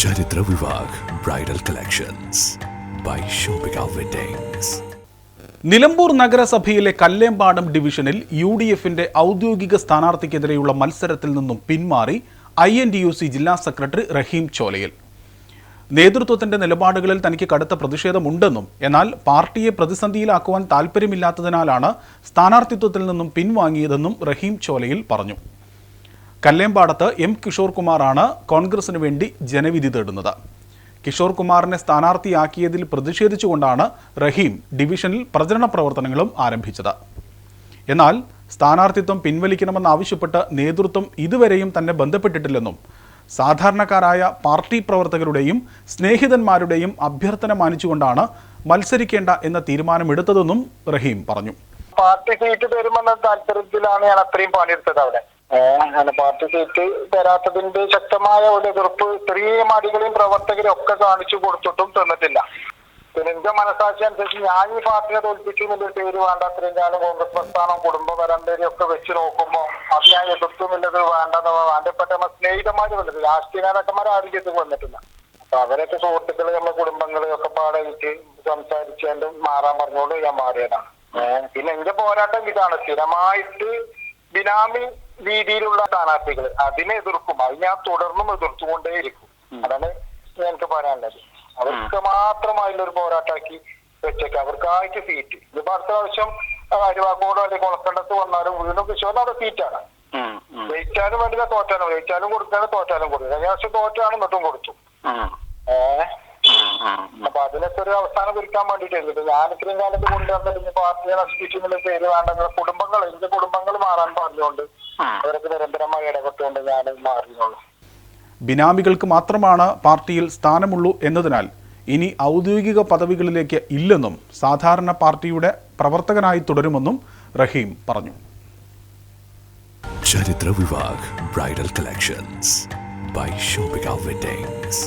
Charithra Vivah bridal collections by Shopika weddings Nilambur നഗരസഭയിലെ കല്ലേമ്പാടം ഡിവിഷനിൽ U D എഫിന്റെ ഔദ്യോഗിക സ്ഥാനാർത്ഥിക്കെതിരെയുള്ള മത്സരത്തിൽ നിന്നും പിന്മാറി I N D U C ജില്ലാ സെക്രട്ടറി റഹീം ചോലയിൽ. നേതൃത്വത്തിന്റെ നിലപാടുകളിൽ തനിക്ക് കടുത്ത പ്രതിഷേധമുണ്ടെന്നും എന്നാൽ പാർട്ടിയെ പ്രതിസന്ധിയിലാക്കുവാൻ താൽപ്പര്യമില്ലാത്തതിനാലാണ് സ്ഥാനാർത്ഥിത്വത്തിൽ നിന്നും പിൻവാങ്ങിയതെന്നും റഹീം ചോലയിൽ പറഞ്ഞു. കല്ലേമ്പാടത്ത് എം കിഷോർ കുമാറാണ് കോൺഗ്രസിന് വേണ്ടി ജനവിധി തേടുന്നത്. കിഷോർ കുമാറിനെ സ്ഥാനാർത്ഥിയാക്കിയതിൽ പ്രതിഷേധിച്ചുകൊണ്ടാണ് റഹീം ഡിവിഷനിൽ പ്രചരണ പ്രവർത്തനങ്ങളും ആരംഭിച്ചത്. എന്നാൽ സ്ഥാനാർത്ഥിത്വം പിൻവലിക്കണമെന്നാവശ്യപ്പെട്ട് നേതൃത്വം ഇതുവരെയും തന്നെ ബന്ധപ്പെട്ടിട്ടില്ലെന്നും സാധാരണക്കാരായ പാർട്ടി പ്രവർത്തകരുടെയും സ്നേഹിതന്മാരുടെയും അഭ്യർത്ഥന മാനിച്ചുകൊണ്ടാണ് മത്സരിക്കേണ്ട എന്ന തീരുമാനമെടുത്തതെന്നും റഹീം പറഞ്ഞു. പാർട്ടി സീറ്റ് തരുമെന്ന താല്പര്യത്തിലാണ് ഞാൻ അത്രയും പണിയെടുത്തത് അവിടെ. അങ്ങനെ പാർട്ടി സീറ്റ് തരാത്തതിന്റെ ശക്തമായ ഒരു എതിർപ്പ് ഇത്രയും അടികളെയും പ്രവർത്തകരും ഒക്കെ കാണിച്ചു കൊടുത്തിട്ടും തന്നിട്ടില്ല. പിന്നെ എന്റെ മനസ്സാക്ഷി അനുസരിച്ച് ഞാൻ ഈ പാർട്ടിയെ തോൽപ്പിച്ചു എന്നൊരു പേര് വേണ്ട. അത്രയും കാലം കോൺഗ്രസ് പ്രസ്ഥാനം കുടുംബ പരമ്പരയും ഒക്കെ വെച്ച് നോക്കുമ്പോൾ അത് ഞാൻ എതിർത്തും എന്നുള്ളത് വേണ്ടെന്ന് വേണ്ടപ്പെട്ട നമ്മുടെ സ്നേഹിതന്മാര് വന്നിട്ട് രാഷ്ട്രീയ നേതാക്കന്മാർ ആരും ചെയ്ത് വന്നിട്ടില്ല. അപ്പൊ അവരൊക്കെ സുഹൃത്തുക്കൾ നമ്മുടെ കുടുംബങ്ങൾ ഒക്കെ പാടായിട്ട് സംസാരിച്ചുകൊണ്ട് മാറാൻ പറഞ്ഞോണ്ട് ഞാൻ മാറിയതാണ്. പിന്നെ എന്റെ പോരാട്ടം ഇതാണ്. സ്ഥിരമായിട്ട് ബിനാമി രീതിയിലുള്ള സ്ഥാനാർത്ഥികൾ അതിനെ എതിർക്കും. അത് ഞാൻ തുടർന്നും എതിർത്തുകൊണ്ടേയിരിക്കും. അതാണ് എനിക്ക് പറയാനുള്ളത്. അവർക്ക് മാത്രമായുള്ള ഒരു പോരാട്ടാക്കി വെച്ചേക്കാം അവർക്കായിട്ട് സീറ്റ് ഇതിപ്പോ അടുത്ത പ്രാവശ്യം അരിവാക്കോട് അല്ലെങ്കിൽ കൊളക്കണ്ടത്ത് വന്നാലും വീണ്ടും കിഷോറിന് അവിടെ സീറ്റാണ് ജയിച്ചാലും വേണ്ടില്ല തോറ്റാലും. ജയിച്ചാലും കൊടുക്കാനും തോറ്റാലും കൊടുക്കും. കഴിഞ്ഞ പ്രാവശ്യം തോറ്റാണ് എന്നിട്ടും കൊടുത്തു. ഏഹ് ഒരു അവസാനം കുറിക്കാൻ വേണ്ടിട്ടായിരുന്നു ഞാൻ ഇത്രയും കാലത്ത് കൊണ്ടുവന്നിട്ട് ഇനി പാർട്ടിയെ നശിപ്പിച്ചു എന്നുള്ള പേര് വേണ്ട കുടുംബങ്ങൾ എന്റെ കുടുംബങ്ങൾ മാറാൻ പറഞ്ഞുകൊണ്ട് അവരൊക്കെ നിരന്തരമായി ഇടപെട്ടുകൊണ്ട് ഞാൻ മാറിയുള്ളൂ ബിനാമികൾക്ക് മാത്രമാണ് പാർട്ടിയിൽ സ്ഥാനമുള്ളൂ എന്നതിനാൽ ഇനി ഔദ്യോഗിക പദവികളിലേക്ക് ഇല്ലെന്നും സാധാരണ പാർട്ടിയുടെ പ്രവർത്തകനായി തുടരുമെന്നും റഹീം പറഞ്ഞു. Charithra Vivah bridal collections by Shopika weddings